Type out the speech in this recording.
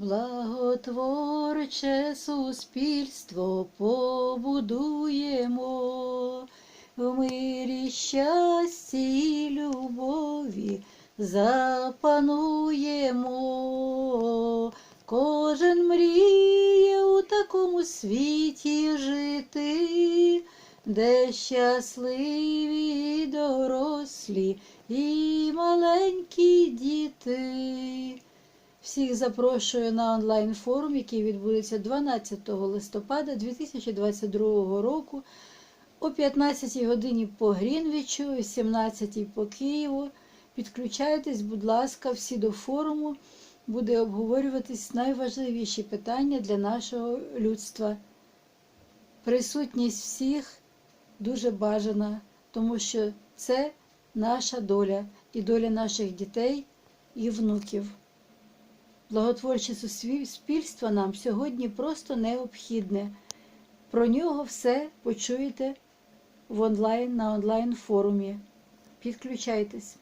Благотворче суспільство побудуємо, в мирі, щасті і любові запануємо. Кожен мріє у такому світі жити, де щасливі дорослі і маленькі діти. Всіх запрошую на онлайн-форум, який відбудеться 12 листопада 2022 року о 15 годині по Грінвічу, о 17 по Києву. Підключайтесь, будь ласка, всі до форуму. Буде обговорюватись найважливіші питання для нашого людства. Присутність всіх дуже бажана, тому що це наша доля і доля наших дітей і внуків. Благотворче суспільство нам сьогодні просто необхідне. Про нього все почуєте в онлайн на онлайн форумі. Підключайтесь.